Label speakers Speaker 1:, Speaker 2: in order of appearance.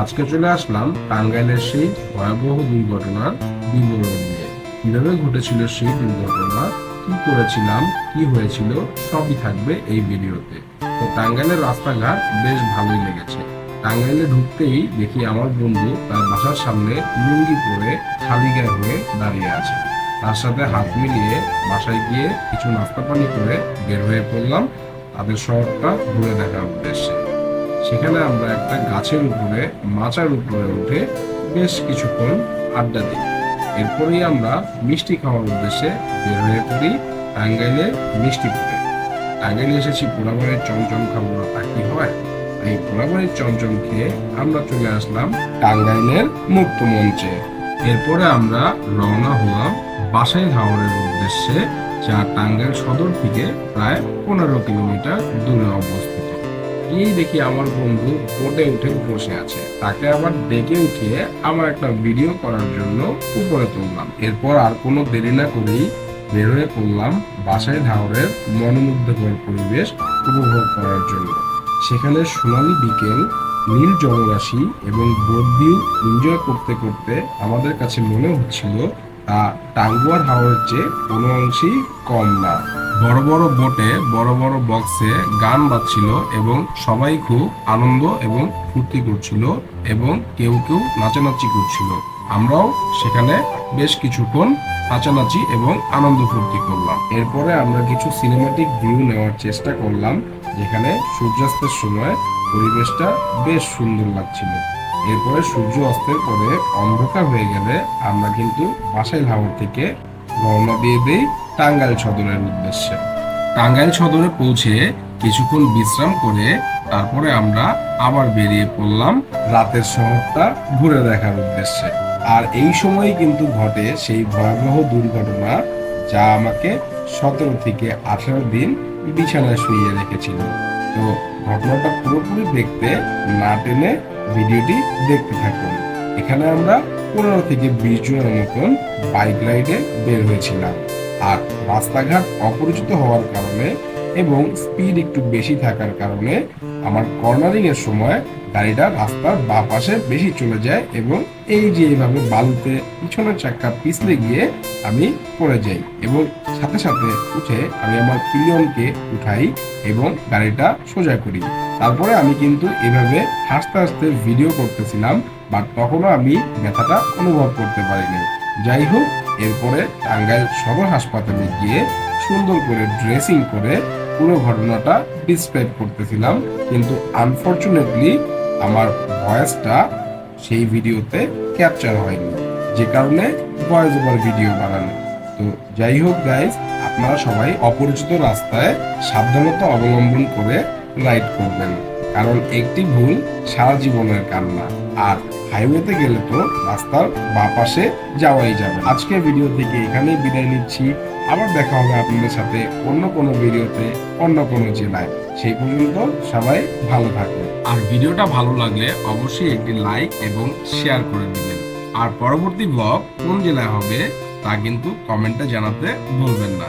Speaker 1: আজকে চলে আসলাম টাঙ্গাইলের সেই ভয়াবহ দুর্ঘটনার বিবরণ নিয়ে। কীভাবে ঘটেছিল সেই দুর্ঘটনা, কি করেছিলাম, কি হয়েছিল, সবই থাকবে এই ভিডিওতে। তো টাঙ্গাইলের রাস্তাঘাট বেশ ভালোই লেগেছে। টাঙ্গাইলে ঢুকতেই দেখি আমার বন্ধু তার বাসার সামনে লুঙ্গি পরে খালি গায়ে হয়ে দাঁড়িয়ে আছে। তার সাথে হাত মিলিয়ে বাসায় গিয়ে কিছু নাস্তা পানি করে বের হয়ে পড়লাম। তাদের শহরটা ঘুরে দেখার উদ্দেশ্যে। সেখানে আমরা একটা গাছের উপরে, মাচার উপরে উঠে বেশ কিছুক্ষণ আড্ডা দিই। এরপরেই আমরা মিষ্টি খাওয়ার উদ্দেশ্যে বের হয়ে পড়ি টাঙ্গাইলে মিষ্টিপুরে টাঙ্গাইলে এসেছি পোড়াবাড়ির চমচম খাব কি হয়? এই পোড়াবাড়ির চমচম খেয়ে আমরা চলে আসলাম টাঙ্গাইলের মুক্ত মঞ্চে। এরপরে আমরা রওনা হলাম বাসাই হাওড়ের উদ্দেশ্যে যা টাঙ্গাইল সদর থেকে প্রায় পনেরো কিলোমিটার দূরে অবস্থিত। এই দেখি আমার বন্ধু বোটে উঠে বসে আছে। তাকে আবার ডেকে উঠিয়ে আমার একটা ভিডিও করার জন্য উপরে তুললাম। এরপর আর কোনো দেরি না করেই বের হয়ে পড়লাম বাসায় ধাওরের মনোমুগ্ধকর পরিবেশ উপভোগ করার জন্য। সেখানে সোনালি বিকেল, নীল জলরাশি এবং বোট ভিউ এনজয় করতে করতে আমাদের কাছে মনে হচ্ছিল তা টাঙ্গুয়ার হাওয়ার চেয়ে কোনো অংশেই কম না। বড় বড় বোটে, বড় বড় বক্সে গান বাজছিল এবং সবাই খুব আনন্দ এবং ফুর্তি করছিল এবং কেউ কেউ নাচানাচি করছিল। আমরাও সেখানে বেশ কিছুক্ষণ নাচানাচি এবং আনন্দ ফুর্তি করলাম। এরপরে আমরা কিছু সিনেমাটিক ভিউ নেওয়ার চেষ্টা করলাম, যেখানে সূর্যাস্তের সময় পরিবেশটা বেশ সুন্দর লাগছিল। এরপরে সূর্য অস্তের পরে অন্ধকার হয়ে গেলে আমরা কিন্তু বাসাইল হাওর থেকে রওনা দিয়ে দেই টাঙ্গাইল সদরের উদ্দেশ্যে। টাঙ্গাইল সদরে পৌঁছে কিছুক্ষণ বিশ্রাম করে তারপরে আমরা আবার বেরিয়ে পড়লাম রাতের শহরটা ঘুরে দেখার উদ্দেশ্যে। আর এই সময় কিন্তু ঘটে সেই ভয়াবহ দুর্ঘটনা যা আমাকে সতেরো থেকে আঠারো দিন বিছানায় শুইয়ে রেখেছিল। তো ঘটনাটা পুরোপুরি দেখতে না টেনে ভিডিওটি দেখতে থাকুন। এখানে আমরা পনেরো থেকে বিশ জনের মতন বাইক রাইডে বের হয়েছিলাম। আর রাস্তাঘাট অপরিচিত হওয়ার কারণে এবং স্পিড একটু বেশি থাকার কারণে আমার কর্নারিং এর সময় গাড়িটা রাস্তার বা পাশে বেশি চলে যায় এবং এই যে এইভাবে বালুতে পিছনের চাকা পিছলে গিয়ে আমি পড়ে যাই এবং সাথে সাথে উঠে আমি আমার পিলিয়নকে উঠাই এবং গাড়িটা সোজা করি। তারপরে আমি কিন্তু এভাবে হাসতে হাসতে ভিডিও করতেছিলাম বাট তখনও আমি ব্যথাটা অনুভব করতে পারিনি। যাই হোক, এরপরে টাঙ্গাইল সদর হাসপাতালে গিয়ে সুন্দর করে ড্রেসিং করে পুরো ঘটনাটা ডিসক্রাইব করতেছিলাম। কিন্তু আনফর্চুনেটলি আমার ভয়েসটা সেই ভিডিওতে ক্যাপচার হয়নি। যে কারণে ভয়েস ওভার ভিডিও বানানো। তো যাই হোক গাইজ আপনারা সবাই অপরিচিত রাস্তায় সাবধানতা অবলম্বন করে রাইড করবেন। কারণ একটি ভুল সারা জীবনের কান্না। আর হাইওয়েতে গেলে তো রাস্তার বা পাশে যাওয়াই যাবে আজকের ভিডিও থেকে এখানেই বিদায় নিচ্ছি। আবার দেখা হবে আপনাদের সাথে অন্য কোনো ভিডিওতে অন্য কোনো জেলায়। সেই পর্যন্ত সবাই ভালো থাকবে আর ভিডিওটা ভালো লাগলে অবশ্যই একটি লাইক এবং শেয়ার করে দিবেন। আর পরবর্তী ব্লগ কোন জেলায় হবে তা কিন্তু কমেন্টে জানাতে ভুলবেন না।